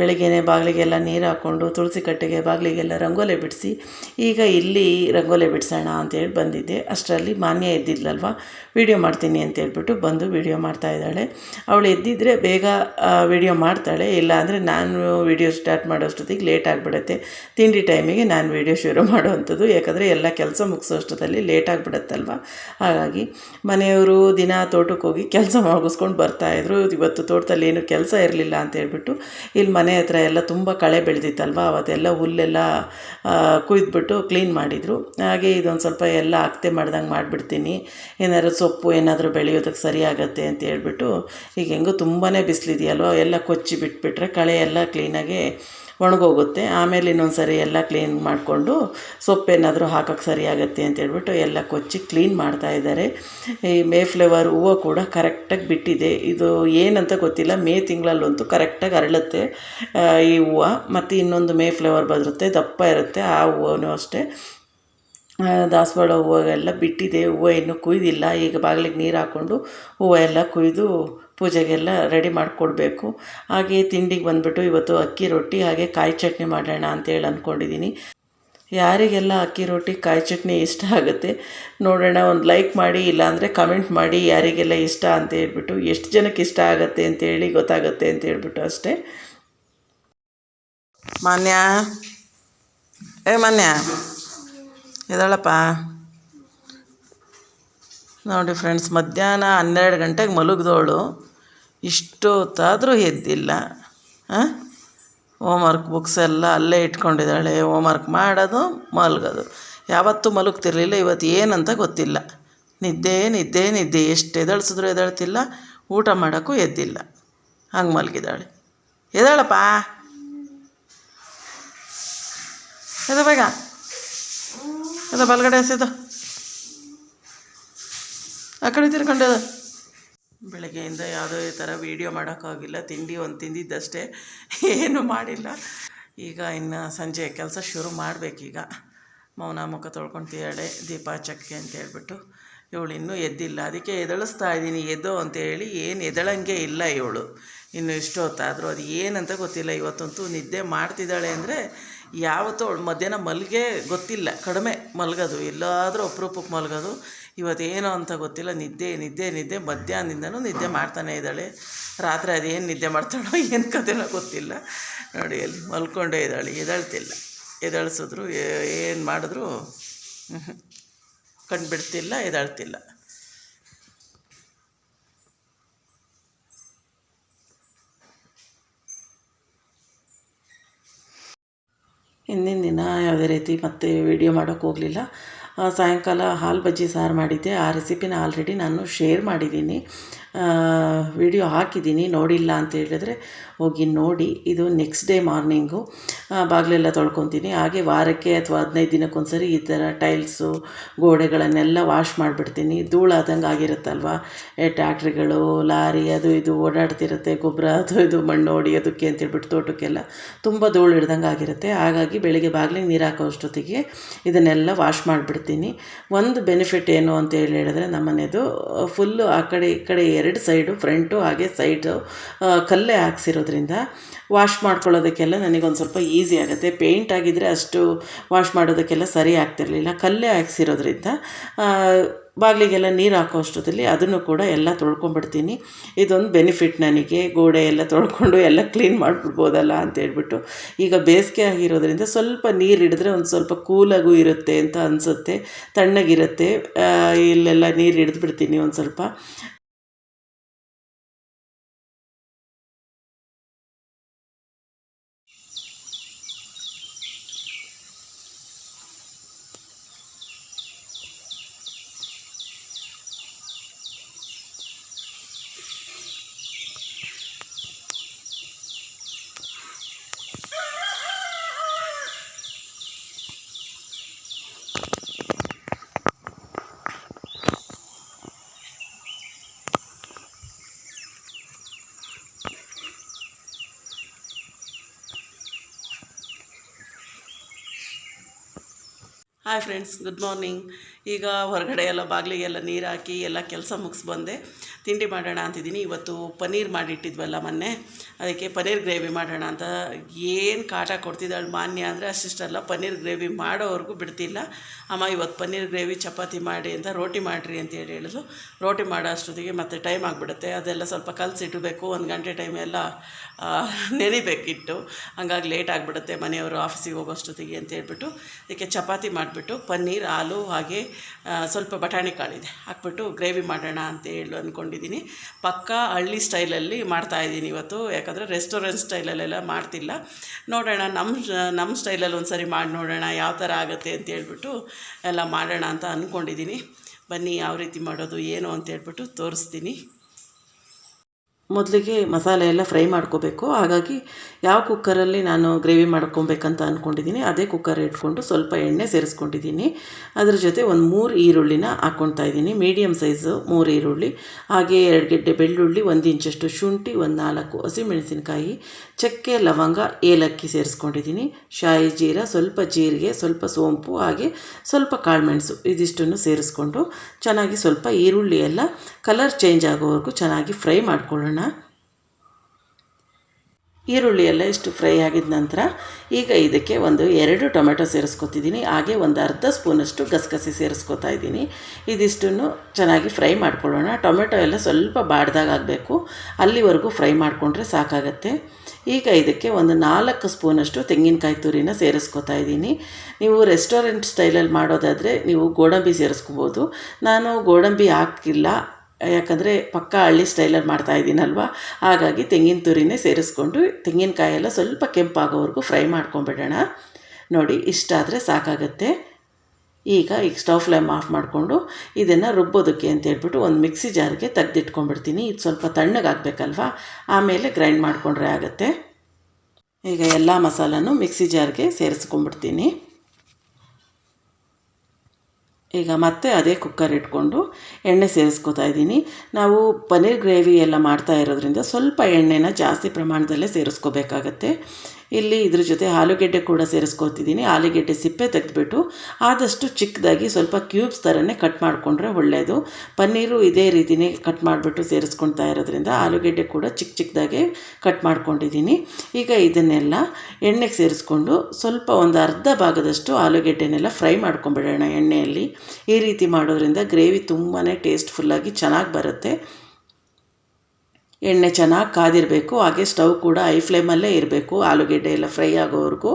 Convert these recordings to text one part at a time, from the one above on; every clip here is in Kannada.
ಬೆಳಗ್ಗೆನೆ ಬಾಗಿಲಿಗೆಲ್ಲ ನೀರು ಹಾಕ್ಕೊಂಡು ತುಳಸಿ ಕಟ್ಟೆಗೆ ಬಾಗಿಲಿಗೆಲ್ಲ ರಂಗೋಲಿ ಬಿಡಿಸಿ, ಈಗ ಇಲ್ಲಿ ರಂಗೋಲಿ ಬಿಡಿಸೋಣ ಅಂತೇಳಿ ಬಂದಿದ್ದೆ. ಅಷ್ಟರಲ್ಲಿ ಮಾನ್ಯ ಎದ್ದಿದ್ಲಲ್ವ? ವೀಡಿಯೋ ಮಾಡ್ತೀನಿ ಅಂತ ಹೇಳ್ಬಿಟ್ಟು ಬಂದು ವೀಡಿಯೋ ಮಾಡ್ತಾ ಇದ್ದಾಳೆ. ಅವಳು ಎದ್ದಿದ್ರೆ ಬೇಗ ವೀಡಿಯೋ ಮಾಡ್ತಾಳೆ. ಇಲ್ಲ ಅಂದರೆ ನಾನು ವೀಡಿಯೋ ಸ್ಟಾರ್ಟ್ ಮಾಡೋಷ್ಟೊತ್ತಿಗೆ ಲೇಟ್ ಆಗಿಬಿಡುತ್ತೆ. ತಿಂಡಿ ಟೈಮಿಗೆ ನಾನು ವೀಡಿಯೋ ಶುರು ಮಾಡುವಂಥದ್ದು. ಯಾಕಂದರೆ ಎಲ್ಲ ಕೆಲಸ ಮುಗಿಸೋ ಅಷ್ಟೊತ್ತಲ್ಲಿ ಲೇಟ್ ಆಗಿಬಿಡುತ್ತಲ್ವ? ಹಾಗಾಗಿ ಮನೆಯವರು ದಿನ ತೋಟಕ್ಕೆ ಹೋಗಿ ಕೆಲಸ ಮುಗಿಸ್ಕೊಂಡು ಬರ್ತಾಯಿದ್ರು ಇವತ್ತು ತೋಟದಲ್ಲಿ ಏನು ಕೆಲಸ ಇರಲಿಲ್ಲ ಅಂತ ಹೇಳ್ಬಿಟ್ಟು ಇಲ್ಲಿ ಮನೆ ಹತ್ರ ಎಲ್ಲ ತುಂಬ ಕಳೆ ಬೆಳೆದಿತ್ತಲ್ವ, ಅವತ್ತೆಲ್ಲ ಹುಲ್ಲೆಲ್ಲ ಕುಯ್ದುಬಿಟ್ಟು ಕ್ಲೀನ್ ಮಾಡಿದರು. ಹಾಗೆ ಇದೊಂದು ಸ್ವಲ್ಪ ಎಲ್ಲ ಅಕ್ತೆ ಮಾಡ್ದಂಗೆ ಮಾಡಿಬಿಡ್ತೀನಿ. ಏನಾದ್ರು ಸೊಪ್ಪು ಏನಾದರೂ ಬೆಳೆಯೋದಕ್ಕೆ ಸರಿ ಅಂತ ಹೇಳ್ಬಿಟ್ಟು, ಈಗ ಹೆಂಗೋ ತುಂಬಾ ಬಿಸಿಲಿದೆಯಲ್ವ, ಎಲ್ಲ ಕೊಚ್ಚಿ ಬಿಟ್ಬಿಟ್ರೆ ಕಳೆ ಎಲ್ಲ ಕ್ಲೀನಾಗಿ ಒಣಗೋಗುತ್ತೆ. ಆಮೇಲೆ ಇನ್ನೊಂದು ಸರಿ ಎಲ್ಲ ಕ್ಲೀನ್ ಮಾಡಿಕೊಂಡು ಸೊಪ್ಪೇನಾದರೂ ಹಾಕೋಕ್ಕೆ ಸರಿ ಆಗುತ್ತೆ ಅಂತ ಹೇಳ್ಬಿಟ್ಟು ಎಲ್ಲ ಕೊಚ್ಚಿ ಕ್ಲೀನ್ ಮಾಡ್ತಾ ಇದ್ದಾರೆ. ಈ ಮೇ ಫ್ಲೇವರ್ ಹೂವು ಕೂಡ ಕರೆಕ್ಟಾಗಿ ಬಿಟ್ಟಿದೆ. ಇದು ಏನಂತ ಗೊತ್ತಿಲ್ಲ. ಮೇ ತಿಂಗಳಲ್ಲಂತೂ ಕರೆಕ್ಟಾಗಿ ಅರಳುತ್ತೆ ಈ ಹೂವು. ಮತ್ತು ಇನ್ನೊಂದು ಮೇ ಫ್ಲೇವರ್ ಬರುತ್ತೆ, ದಪ್ಪ ಇರುತ್ತೆ. ಆ ಹೂವೂ ಅಷ್ಟೇ. ದಾಸವಾಳ ಹೂವು ಬಿಟ್ಟಿದೆ, ಹೂವು ಇನ್ನೂ ಕುಯ್ದಿಲ್ಲ. ಈಗ ಬಾಗಿಲಿಗೆ ನೀರು ಹಾಕ್ಕೊಂಡು ಹೂವು ಎಲ್ಲ ಕುಯ್ದು ಪೂಜೆಗೆಲ್ಲ ರೆಡಿ ಮಾಡಿಕೊಡ್ಬೇಕು. ಹಾಗೆ ತಿಂಡಿಗೆ ಬಂದುಬಿಟ್ಟು ಇವತ್ತು ಅಕ್ಕಿ ರೊಟ್ಟಿ ಹಾಗೆ ಕಾಯಿ ಚಟ್ನಿ ಮಾಡೋಣ ಅಂತೇಳಿ ಅಂದ್ಕೊಂಡಿದ್ದೀನಿ ಯಾರಿಗೆಲ್ಲ ಅಕ್ಕಿ ರೊಟ್ಟಿ, ಕಾಯಿ ಚಟ್ನಿ ಇಷ್ಟ ಆಗುತ್ತೆ ನೋಡೋಣ. ಒಂದು ಲೈಕ್ ಮಾಡಿ, ಇಲ್ಲಾಂದರೆ ಕಮೆಂಟ್ ಮಾಡಿ ಯಾರಿಗೆಲ್ಲ ಇಷ್ಟ ಅಂತ ಹೇಳ್ಬಿಟ್ಟು, ಎಷ್ಟು ಜನಕ್ಕೆ ಇಷ್ಟ ಆಗುತ್ತೆ ಅಂತೇಳಿ ಗೊತ್ತಾಗುತ್ತೆ ಅಂತ ಹೇಳ್ಬಿಟ್ಟು ಅಷ್ಟೇ. ಮಾನ್ಯ. ಏ ಮಾನ್ಯ. ಎದಳಪ್ಪ? ನೋಡಿ ಫ್ರೆಂಡ್ಸ್, ಮಧ್ಯಾಹ್ನ ಹನ್ನೆರಡು ಗಂಟೆಗೆ ಮಲಗಿದವಳು, ಇಷ್ಟೊತ್ತಾದರೂ ಎದ್ದಿಲ್ಲ. ಹಾಂ ಹೋಮ್ವರ್ಕ್ ಬುಕ್ಸ್ ಎಲ್ಲ ಅಲ್ಲೇ ಇಟ್ಕೊಂಡಿದ್ದಾಳೆ. ಹೋಮ್ವರ್ಕ್ ಮಾಡೋದು, ಮಲಗೋದು. ಯಾವತ್ತೂ ಮಲಗ್ತಿರ್ಲಿಲ್ಲ, ಇವತ್ತು ಏನಂತ ಗೊತ್ತಿಲ್ಲ. ನಿದ್ದೆ ನಿದ್ದೆ ನಿದ್ದೆ. ಎಷ್ಟು ಎದಳ್ಸಿದ್ರು ಎದಳ್ತಿಲ್ಲ, ಊಟ ಮಾಡೋಕ್ಕೂ ಎದ್ದಿಲ್ಲ. ಹಂಗೆ ಮಲಗಿದ್ದಾಳೆ. ಎದಳಪ್ಪ? ಎದ ಬೇಗ. ಎದ ಬಲಗಡೆ ಹಸಿದ. ಆ ಕಡೆ ತಿರ್ಕೊಂಡು ಬೆಳಗ್ಗೆಯಿಂದ ಯಾವುದೇ ಥರ ವೀಡಿಯೋ ಮಾಡೋಕ್ಕಾಗಿಲ್ಲ. ತಿಂಡಿ ಒಂದು ತಿಂದಿದ್ದಷ್ಟೇ. ಏನು ಮಾಡಿಲ್ಲ. ಈಗ ಇನ್ನು ಸಂಜೆ ಕೆಲಸ ಶುರು ಮಾಡಬೇಕೀಗ. ಮೌನ ಮುಖ ತೊಳ್ಕೊಳ್ತೀಯಾಳೆ ದೀಪ ಚಕ್ಕೆ ಅಂತ ಹೇಳ್ಬಿಟ್ಟು ಇವಳು ಇನ್ನೂ ಎದ್ದಿಲ್ಲ. ಅದಕ್ಕೆ ಎದಳಿಸ್ತಾ ಇದ್ದೀನಿ. ಎದ್ದು ಅಂತೇಳಿ ಏನು ಎದಳಂಗೆ ಇಲ್ಲ ಇವಳು. ಇನ್ನು ಇಷ್ಟೊತ್ತಾದರೂ ಅದು ಏನಂತ ಗೊತ್ತಿಲ್ಲ. ಇವತ್ತಂತೂ ನಿದ್ದೆ ಮಾಡ್ತಿದ್ದಾಳೆ ಅಂದರೆ ಯಾವತ್ತೂ ಅವಳು ಮಧ್ಯಾಹ್ನ ಮಲ್ಗೆ ಗೊತ್ತಿಲ್ಲ. ಕಡಿಮೆ ಮಲಗೋದು. ಎಲ್ಲಾದರೂ ಅಪ್ರೂಪಕ್ಕೆ ಮಲಗೋದು. ಇವತ್ತೇನು ಅಂತ ಗೊತ್ತಿಲ್ಲ. ನಿದ್ದೆ ನಿದ್ದೆ ನಿದ್ದೆ. ಮಧ್ಯಾಹ್ನದಿಂದನೂ ನಿದ್ದೆ ಮಾಡ್ತಾನೆ ಇದ್ದಾಳೆ. ರಾತ್ರಿ ಅದೇನು ನಿದ್ದೆ ಮಾಡ್ತಾಳೋ ಏನು ಕಥೆನೋ ಗೊತ್ತಿಲ್ಲ. ನೋಡಿ ಅಲ್ಲಿ ಮಲ್ಕೊಂಡೇ ಇದ್ದಾಳೆ. ಎದಳ್ತಿಲ್ಲ ಎದಳ್ಸಿದ್ರು ಏನು ಮಾಡಿದ್ರು? ಕಂಡುಬಿಡ್ತಿಲ್ಲ ಬಿಡ್ತಿಲ್ಲ ಎದಳ್ತಿಲ್ಲ ಹಿಂದಿನ ದಿನ ಯಾವುದೇ ರೀತಿ ಮತ್ತೆ ವೀಡಿಯೋ ಮಾಡೋಕ್ಕೆ ಹೋಗಲಿಲ್ಲ. ಸಾಯಂಕಾಲ ಹಾಲು ಬಜ್ಜಿ ಸಾರು ಮಾಡಿದ್ದೆ. ಆ ರೆಸಿಪಿನ ಆಲ್ರೆಡಿ ನಾನು ಶೇರ್ ಮಾಡಿದ್ದೀನಿ. ವಿಡಿಯೋ ಹಾಕಿದ್ದೀನಿ. ನೋಡಿಲ್ಲ ಅಂತ ಹೇಳಿದ್ರೆ ಹೋಗಿ ನೋಡಿ. ಇದು ನೆಕ್ಸ್ಟ್ ಡೇ ಮಾರ್ನಿಂಗು ಬಾಗಿಲೆಲ್ಲ ತೊಳ್ಕೊತೀನಿ. ಹಾಗೆ ವಾರಕ್ಕೆ ಅಥವಾ ಹದಿನೈದು ದಿನಕ್ಕೊಂದ್ಸರಿ ಈ ಥರ ಟೈಲ್ಸು ಗೋಡೆಗಳನ್ನೆಲ್ಲ ವಾಶ್ ಮಾಡಿಬಿಡ್ತೀನಿ. ಧೂಳಾದಂಗೆ ಆಗಿರುತ್ತಲ್ವ? ಟ್ಯಾಕ್ಟ್ರಿಗಳು, ಲಾರಿ ಅದು ಇದು ಓಡಾಡ್ತಿರುತ್ತೆ. ಗೊಬ್ಬರ ಅದು ಇದು ಮಣ್ಣು ಹೊಡಿಯೋದಕ್ಕೆ ಅಂತೇಳ್ಬಿಟ್ಟು ತೋಟಕ್ಕೆಲ್ಲ ತುಂಬ ಧೂಳು ಹಿಡ್ದಂಗೆ ಆಗಿರುತ್ತೆ. ಹಾಗಾಗಿ ಬೆಳಿಗ್ಗೆ ಬಾಗಿಲಿಗೆ ನೀರು ಹಾಕೋ ಅಷ್ಟೊತ್ತಿಗೆ ಇದನ್ನೆಲ್ಲ ವಾಶ್ ಮಾಡಿಬಿಡ್ತೀನಿ. ಒಂದು ಬೆನಿಫಿಟ್ ಏನು ಅಂತ ಹೇಳಿ ಹೇಳಿದ್ರೆ ನಮ್ಮ ಮನೆಯದು ಫುಲ್ಲು ಆ ಕಡೆ, ಈ ಕಡೆ ಎರಡು ಸೈಡು ಫ್ರಂಟು ಹಾಗೆ ಸೈಡು ಕಲ್ಲೇ ಹಾಕ್ಸಿರೋದ್ರಿಂದ ವಾಶ್ ಮಾಡ್ಕೊಳ್ಳೋದಕ್ಕೆಲ್ಲ ನನಗೊಂದು ಸ್ವಲ್ಪ ಈಸಿ ಆಗುತ್ತೆ. ಪೇಂಟ್ ಆಗಿದ್ದರೆ ಅಷ್ಟು ವಾಶ್ ಮಾಡೋದಕ್ಕೆಲ್ಲ ಸರಿ ಆಗ್ತಿರಲಿಲ್ಲ. ಕಲ್ಲೇ ಹಾಕ್ಸಿರೋದ್ರಿಂದ ಬಾಗಿಲಿಗೆಲ್ಲ ನೀರು ಹಾಕೋ ಅಷ್ಟೊತ್ತಲ್ಲಿ ಅದನ್ನು ಕೂಡ ಎಲ್ಲ ತೊಳ್ಕೊಂಬಿಡ್ತೀನಿ. ಇದೊಂದು ಬೆನಿಫಿಟ್ ನನಗೆ. ಗೋಡೆ ಎಲ್ಲ ತೊಳ್ಕೊಂಡು ಎಲ್ಲ ಕ್ಲೀನ್ ಮಾಡಿಬಿಡ್ಬೋದಲ್ಲ ಅಂತ ಹೇಳ್ಬಿಟ್ಟು. ಈಗ ಬೇಸಿಗೆ ಆಗಿರೋದ್ರಿಂದ ಸ್ವಲ್ಪ ನೀರು ಹಿಡಿದ್ರೆ ಒಂದು ಸ್ವಲ್ಪ ಕೂಲಾಗೂ ಇರುತ್ತೆ ಅಂತ ಅನಿಸುತ್ತೆ. ತಣ್ಣಗಿರುತ್ತೆ. ಇಲ್ಲೆಲ್ಲ ನೀರು ಹಿಡಿದ್ಬಿಡ್ತೀನಿ ಒಂದು ಸ್ವಲ್ಪ. ಹಾಯ್ ಫ್ರೆಂಡ್ಸ್ ಗುಡ್ ಮಾರ್ನಿಂಗ್ ಈಗ ಹೊರಗಡೆ ಎಲ್ಲ ಬಾಗಿಲಿಗೆಲ್ಲ ನೀರು ಹಾಕಿ ಎಲ್ಲ ಕೆಲಸ ಮುಗಿಸಿ ಬಂದೆ. ತಿಂಡಿ ಮಾಡೋಣ ಅಂತಿದ್ದೀನಿ. ಇವತ್ತು ಪನ್ನೀರ್ ಮಾಡಿಟ್ಟಿದ್ವಲ್ಲ ಮೊನ್ನೆ. ಅದಕ್ಕೆ ಪನ್ನೀರ್ ಗ್ರೇವಿ ಮಾಡೋಣ ಅಂತ. ಏನು ಕಾಟ ಕೊಡ್ತಿದ್ದಾಳೆ ಮಾನ್ಯ ಅಂದರೆ ಅಷ್ಟಿಷ್ಟಲ್ಲ, ಪನ್ನೀರ್ ಗ್ರೇವಿ ಮಾಡೋವರೆಗೂ ಬಿಡ್ತಿಲ್ಲ. ಅಮ್ಮ, ಇವತ್ತು ಪನ್ನೀರ್ ಗ್ರೇವಿ ಚಪಾತಿ ಮಾಡಿ ಅಂತ ರೋಟಿ ಮಾಡಿರಿ ಅಂತ ಹೇಳಿ ಹೇಳಿದ್ರು. ರೋಟಿ ಮಾಡೋ ಅಷ್ಟೊತ್ತಿಗೆ ಮತ್ತೆ ಟೈಮ್ ಆಗಿಬಿಡುತ್ತೆ. ಅದೆಲ್ಲ ಸ್ವಲ್ಪ ಕಲಸಿಡಬೇಕು ಒಂದು ಗಂಟೆ ಟೈಮ್ ಎಲ್ಲ ನೆನಿಬೇಕಿಟ್ಟು ಹಂಗಾಗಿ ಲೇಟ್ ಆಗಿಬಿಡುತ್ತೆ ಮನೆಯವರು ಆಫೀಸಿಗೆ ಹೋಗೋಷ್ಟೊತ್ತಿಗೆ ಅಂತ ಹೇಳ್ಬಿಟ್ಟು. ಅದಕ್ಕೆ ಚಪಾತಿ ಮಾಡಿಬಿಟ್ಟು ಪನ್ನೀರ್ ಹಾಲು ಹಾಗೆ ಸ್ವಲ್ಪ ಬಟಾಣಿ ಕಾಳಿದೆ. ಹಾಕ್ಬಿಟ್ಟು ಗ್ರೇವಿ ಮಾಡೋಣ ಅಂತ ಹೇಳಿ ಅಂದ್ಕೊಂಡಿದ್ದೀನಿ ಪಕ್ಕಾ ಹಳ್ಳಿ ಸ್ಟೈಲಲ್ಲಿ ಮಾಡ್ತಾಯಿದ್ದೀನಿ ಇವತ್ತು. ಯಾಕಂದರೆ ರೆಸ್ಟೋರೆಂಟ್ ಸ್ಟೈಲಲ್ಲೆಲ್ಲ ಮಾಡ್ತಿಲ್ಲ. ನೋಡೋಣ ನಮ್ಮ ನಮ್ಮ ಸ್ಟೈಲಲ್ಲಿ ಒಂದು ಸರಿ ಮಾಡಿ ನೋಡೋಣ, ಯಾವ ಥರ ಆಗುತ್ತೆ ಅಂತ ಹೇಳ್ಬಿಟ್ಟು ಎಲ್ಲ ಮಾಡೋಣ ಅಂತ ಅಂದ್ಕೊಂಡಿದ್ದೀನಿ ಬನ್ನಿ, ಯಾವ ರೀತಿ ಮಾಡೋದು, ಏನು ಅಂತ ಹೇಳ್ಬಿಟ್ಟು ತೋರಿಸ್ತೀನಿ. ಮೊದಲಿಗೆ ಮಸಾಲೆ ಎಲ್ಲ ಫ್ರೈ ಮಾಡ್ಕೋಬೇಕು. ಹಾಗಾಗಿ ಯಾವ ಕುಕ್ಕರಲ್ಲಿ ನಾನು ಗ್ರೇವಿ ಮಾಡ್ಕೊಬೇಕಂತ ಅಂದ್ಕೊಂಡಿದ್ದೀನಿ ಅದೇ ಕುಕ್ಕರ್ ಇಟ್ಕೊಂಡು ಸ್ವಲ್ಪ ಎಣ್ಣೆ ಸೇರಿಸ್ಕೊಂಡಿದ್ದೀನಿ. ಅದ್ರ ಜೊತೆ ಒಂದು ಮೂರು ಈರುಳ್ಳಿನ ಹಾಕ್ಕೊಳ್ತಾ ಇದ್ದೀನಿ. ಮೀಡಿಯಮ್ ಸೈಜು ಮೂರು ಈರುಳ್ಳಿ, ಹಾಗೆ ಎರಡು ಗೆಡ್ಡೆ ಬೆಳ್ಳುಳ್ಳಿ, ಒಂದು ಇಂಚಷ್ಟು ಶುಂಠಿ, ಒಂದು ನಾಲ್ಕು ಹಸಿಮೆಣಸಿನಕಾಯಿ, ಚಕ್ಕೆ, ಲವಂಗ, ಏಲಕ್ಕಿ ಸೇರಿಸ್ಕೊಂಡಿದ್ದೀನಿ. ಶಾಯಿ ಜೀರ, ಸ್ವಲ್ಪ ಜೀರಿಗೆ, ಸ್ವಲ್ಪ ಸೋಂಪು, ಹಾಗೆ ಸ್ವಲ್ಪ ಕಾಳುಮೆಣಸು ಇದಿಷ್ಟನ್ನು ಸೇರಿಸ್ಕೊಂಡು ಚೆನ್ನಾಗಿ ಸ್ವಲ್ಪ ಈರುಳ್ಳಿ ಎಲ್ಲ ಕಲರ್ ಚೇಂಜ್ ಆಗೋವರೆಗೂ ಚೆನ್ನಾಗಿ ಫ್ರೈ ಮಾಡ್ಕೊಳ್ಳೋಣ. ಈರುಳ್ಳಿ ಎಲ್ಲ ಇಷ್ಟು ಫ್ರೈ ಆಗಿದ ನಂತರ ಈಗ ಇದಕ್ಕೆ ಒಂದು ಎರಡು ಟೊಮೆಟೊ ಸೇರಿಸ್ಕೊತಿದ್ದೀನಿ. ಹಾಗೆ ಒಂದು ಅರ್ಧ ಸ್ಪೂನಷ್ಟು ಗಸಗಸೆ ಸೇರಿಸ್ಕೊತಾ ಇದ್ದೀನಿ. ಇದಿಷ್ಟನ್ನು ಚೆನ್ನಾಗಿ ಫ್ರೈ ಮಾಡ್ಕೊಳ್ಳೋಣ. ಟೊಮೆಟೊ ಎಲ್ಲ ಸ್ವಲ್ಪ ಬಾಡ್ದಾಗ ಆಗಬೇಕು. ಅಲ್ಲಿವರೆಗೂ ಫ್ರೈ ಮಾಡಿಕೊಂಡ್ರೆ ಸಾಕಾಗತ್ತೆ. ಈಗ ಇದಕ್ಕೆ ಒಂದು ನಾಲ್ಕು ಸ್ಪೂನಷ್ಟು ತೆಂಗಿನಕಾಯಿ ತುರಿನ ಸೇರಿಸ್ಕೊತಾ ಇದ್ದೀನಿ. ನೀವು ರೆಸ್ಟೋರೆಂಟ್ ಸ್ಟೈಲಲ್ಲಿ ಮಾಡೋದಾದರೆ ನೀವು ಗೋಡಂಬಿ ಸೇರಿಸ್ಕೋಬೋದು. ನಾನು ಗೋಡಂಬಿ ಹಾಕಿಲ್ಲ. ಯಾಕಂದರೆ ಪಕ್ಕ ಹಳ್ಳಿ ಸ್ಟೈಲಲ್ಲಿ ಮಾಡ್ತಾ ಇದ್ದೀನಲ್ವ ಹಾಗಾಗಿ ತೆಂಗಿನ ತುರಿನೇ ಸೇರಿಸ್ಕೊಂಡು ತೆಂಗಿನಕಾಯಿ ಎಲ್ಲ ಸ್ವಲ್ಪ ಕೆಂಪಾಗೋವರೆಗೂ ಫ್ರೈ ಮಾಡ್ಕೊಂಬಿಡೋಣ. ನೋಡಿ ಇಷ್ಟಾದರೆ ಸಾಕಾಗತ್ತೆ. ಈಗ ಈಗ ಸ್ಟವ್ ಫ್ಲೇಮ್ ಆಫ್ ಮಾಡಿಕೊಂಡು ಇದನ್ನು ರುಬ್ಬೋದಕ್ಕೆ ಅಂತ ಹೇಳ್ಬಿಟ್ಟು ಒಂದು ಮಿಕ್ಸಿ ಜಾರ್ಗೆ ತೆಗ್ದಿಟ್ಕೊಂಡ್ಬಿಡ್ತೀನಿ ಇದು ಸ್ವಲ್ಪ ತಣ್ಣಗಾಗಬೇಕಲ್ವ ಆಮೇಲೆ ಗ್ರೈಂಡ್ ಮಾಡಿಕೊಂಡ್ರೆ ಆಗುತ್ತೆ. ಈಗ ಎಲ್ಲ ಮಸಾಲನೂ ಮಿಕ್ಸಿ ಜಾರ್ಗೆ ಸೇರಿಸ್ಕೊಂಡ್ಬಿಡ್ತೀನಿ ಈಗ ಮತ್ತೆ ಅದೇ ಕುಕ್ಕರ್ ಇಟ್ಕೊಂಡು ಎಣ್ಣೆ ಸೇರಿಸ್ಕೊತಾ ಇದ್ದೀನಿ. ನಾವು ಪನ್ನೀರ್ ಗ್ರೇವಿ ಎಲ್ಲ ಮಾಡ್ತಾ ಇರೋದ್ರಿಂದ ಸ್ವಲ್ಪ ಎಣ್ಣೆನ ಜಾಸ್ತಿ ಪ್ರಮಾಣದಲ್ಲೇ ಸೇರಿಸ್ಕೋಬೇಕಾಗತ್ತೆ. ಇಲ್ಲಿ ಇದ್ರ ಜೊತೆ ಆಲೂಗೆಡ್ಡೆ ಕೂಡ ಸೇರಿಸ್ಕೊತಿದ್ದೀನಿ. ಆಲೂಗೆಡ್ಡೆ ಸಿಪ್ಪೆ ತೆಗೆದುಬಿಟ್ಟು ಆದಷ್ಟು ಚಿಕ್ಕದಾಗಿ ಸ್ವಲ್ಪ ಕ್ಯೂಬ್ಸ್ ಥರನೇ ಕಟ್ ಮಾಡಿಕೊಂಡ್ರೆ ಒಳ್ಳೆಯದು ಪನ್ನೀರು ಇದೇ ರೀತಿನೇ ಕಟ್ ಮಾಡಿಬಿಟ್ಟು ಸೇರಿಸ್ಕೊಳ್ತಾ ಇರೋದ್ರಿಂದ ಆಲೂಗೆಡ್ಡೆ ಕೂಡ ಚಿಕ್ಕ ಚಿಕ್ಕದಾಗಿ ಕಟ್ ಮಾಡ್ಕೊಂಡಿದ್ದೀನಿ. ಈಗ ಇದನ್ನೆಲ್ಲ ಎಣ್ಣೆಗೆ ಸೇರಿಸ್ಕೊಂಡು ಸ್ವಲ್ಪ ಒಂದು ಅರ್ಧ ಭಾಗದಷ್ಟು ಆಲೂಗೆಡ್ಡೆನೆಲ್ಲ ಫ್ರೈ ಮಾಡ್ಕೊಂಬಿಡೋಣ ಎಣ್ಣೆಯಲ್ಲಿ. ಈ ರೀತಿ ಮಾಡೋದ್ರಿಂದ ಗ್ರೇವಿ ತುಂಬಾ ಟೇಸ್ಟ್ಫುಲ್ಲಾಗಿ ಚೆನ್ನಾಗಿ ಬರುತ್ತೆ. ಎಣ್ಣೆ ಚೆನ್ನಾಗಿ ಕಾದಿರಬೇಕು ಹಾಗೆ ಸ್ಟವ್ ಕೂಡ ಐ ಫ್ಲೇಮಲ್ಲೇ ಇರಬೇಕು ಆಲೂಗೆಡ್ಡೆ ಎಲ್ಲ ಫ್ರೈ ಆಗೋವರೆಗೂ.